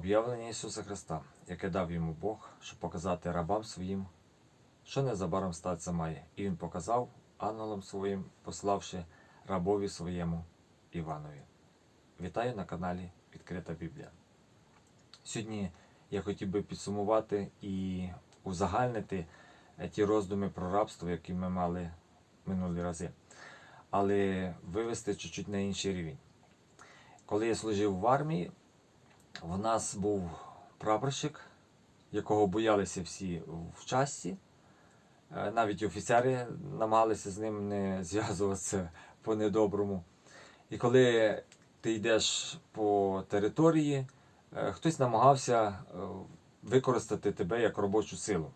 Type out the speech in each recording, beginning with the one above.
об'явлення Ісуса Христа, яке дав йому Бог, щоб показати рабам своїм, що незабаром статися має. І він показав ангелам своїм, пославши рабові своєму Іванові. Вітаю на каналі Відкрита Біблія. Сьогодні я хотів би підсумувати і узагальнити е, ті роздуми про рабство, які ми мали минулі рази, але вивести чуть-чуть на інший рівень. Коли я служив в армії, в нас був прапорщик, якого боялися всі в часті. Е, Навіть офіцери намагалися з ним не зв'язуватися по-недоброму. І коли ти йдеш по території, е, хтось намагався е, використати тебе як робочу силу,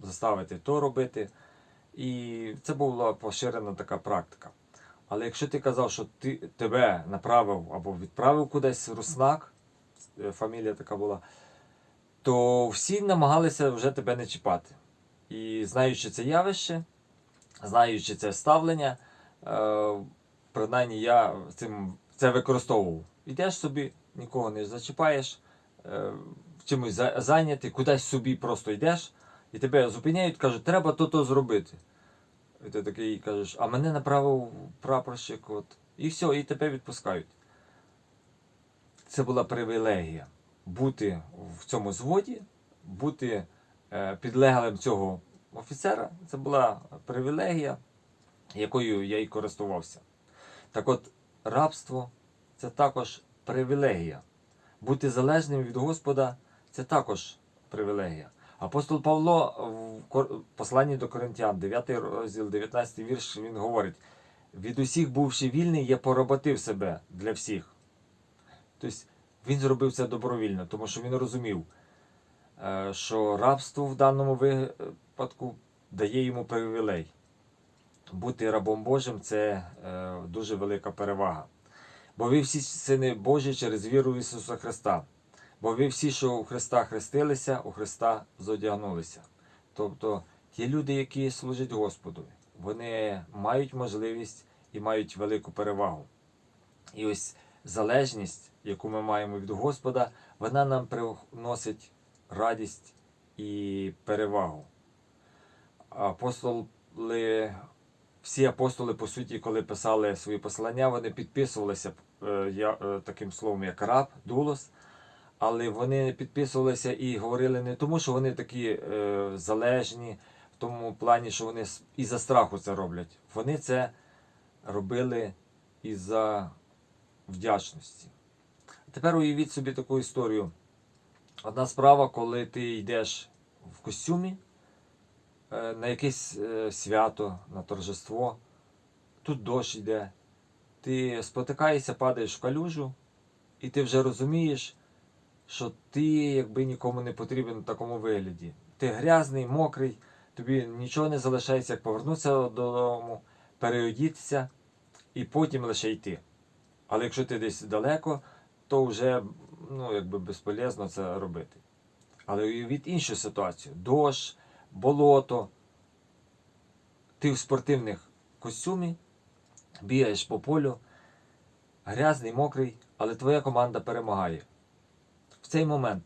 заставити то робити. І це була поширена така практика. Але якщо ти казав, що ти, тебе направив або відправив кудись руснак, фамілія така була, то всі намагалися вже тебе не чіпати. І знаючи це явище, знаючи це ставлення, е, принаймні я цим це використовував. Йдеш собі, нікого не зачіпаєш, е, чимось за- зайнятий, кудись собі просто йдеш, і тебе зупиняють, кажуть, треба то-то зробити. І ти такий кажеш, а мене направив прапорщик, от. І все, і тебе відпускають. Це була привілегія бути в цьому зводі, бути е, підлеглим цього офіцера. Це була привілегія, якою я і користувався. Так от, рабство це також привілегія. Бути залежним від Господа це також привілегія. Апостол Павло в посланні до Коринтян, 9 розділ, 19 вірш, він говорить: від усіх бувши вільний, я поработив себе для всіх. Тобто він зробив це добровільно, тому що він розумів, е, що рабство в даному випадку дає йому привілей. Бути рабом Божим це е, дуже велика перевага. Бо ви всі сини Божі через віру в Ісуса Христа. Бо ви всі, що у Христа хрестилися, у Христа зодягнулися. Тобто ті люди, які служать Господу, вони мають можливість і мають велику перевагу. І ось залежність, яку ми маємо від Господа, вона нам приносить радість і перевагу. Апостоли, всі апостоли, по суті, коли писали свої послання, вони підписувалися е, е, таким словом, як раб, дулос. Але вони підписувалися і говорили не тому, що вони такі е, залежні, в тому плані, що вони з- із-за страху це роблять. Вони це робили із-за вдячності. Тепер уявіть собі таку історію. Одна справа, коли ти йдеш в костюмі е, на якесь е, свято, на торжество, тут дощ йде, ти спотикаєшся, падаєш в калюжу, і ти вже розумієш, що ти якби нікому не потрібен в такому вигляді. Ти грязний, мокрий, тобі нічого не залишається, як повернутися додому, переодітися і потім лише йти. Але якщо ти десь далеко, то вже ну, якби безполезно це робити. Але уявіть іншу ситуацію: дощ, болото. Ти в спортивних костюмі, бігаєш по полю, грязний, мокрий, але твоя команда перемагає. В цей момент,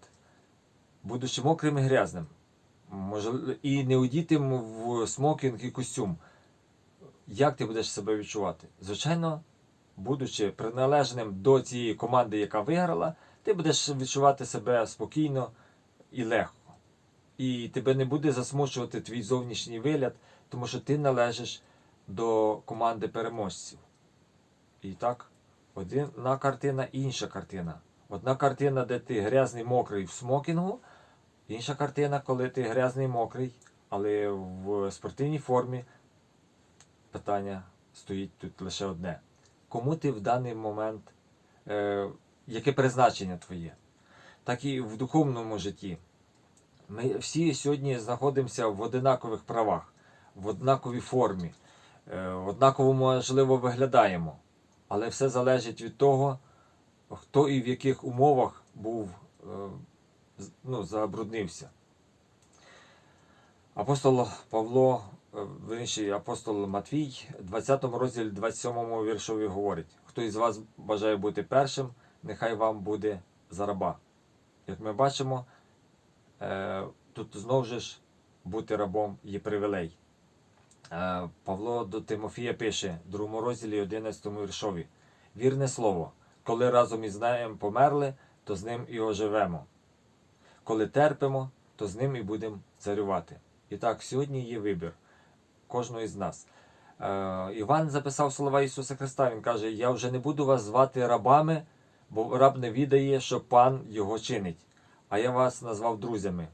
будучи мокрим і грязним, може, і не одітим в смокінг і костюм, як ти будеш себе відчувати? Звичайно, будучи приналежним до цієї команди, яка виграла, ти будеш відчувати себе спокійно і легко. І тебе не буде засмучувати твій зовнішній вигляд, тому що ти належиш до команди переможців. І так, одна картина, інша картина. Одна картина, де ти грязний мокрий в смокінгу, інша картина, коли ти грязний мокрий, але в спортивній формі питання стоїть тут лише одне. Кому ти в даний момент, е, яке призначення твоє? Так і в духовному житті. Ми всі сьогодні знаходимося в одинакових правах, в однаковій формі, е, однаково можливо виглядаємо. Але все залежить від того, хто і в яких умовах був, е, ну, забруднився. Апостол Павло, вірніше, апостол Матвій, 20 розділі 27 віршові говорить: хто із вас бажає бути першим, нехай вам буде за раба. Як ми бачимо, е, тут знову ж бути рабом є привілей. Е, Павло до Тимофія пише в другому розділі 11 віршові. Вірне слово, коли разом із ним померли, то з ним і оживемо. Коли терпимо, то з ним і будемо царювати. І так, сьогодні є вибір кожного із нас. Е, Іван записав слова Ісуса Христа. Він каже: Я вже не буду вас звати рабами, бо раб не відає, що пан його чинить, а я вас назвав друзями.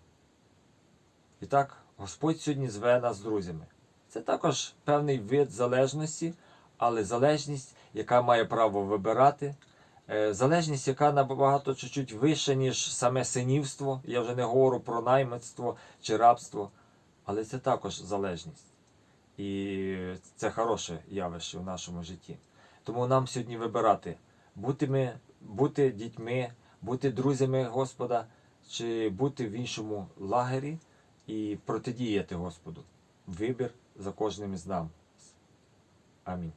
І так, Господь сьогодні зве нас друзями. Це також певний вид залежності, але залежність, яка має право вибирати, е, залежність, яка набагато чуть-чуть вища, ніж саме синівство. Я вже не говорю про наймитство чи рабство, але це також залежність. І це хороше явище в нашому житті. Тому нам сьогодні вибирати, бути, ми, бути дітьми, бути друзями Господа, чи бути в іншому лагері і протидіяти Господу. Вибір за кожним із нам. Амінь.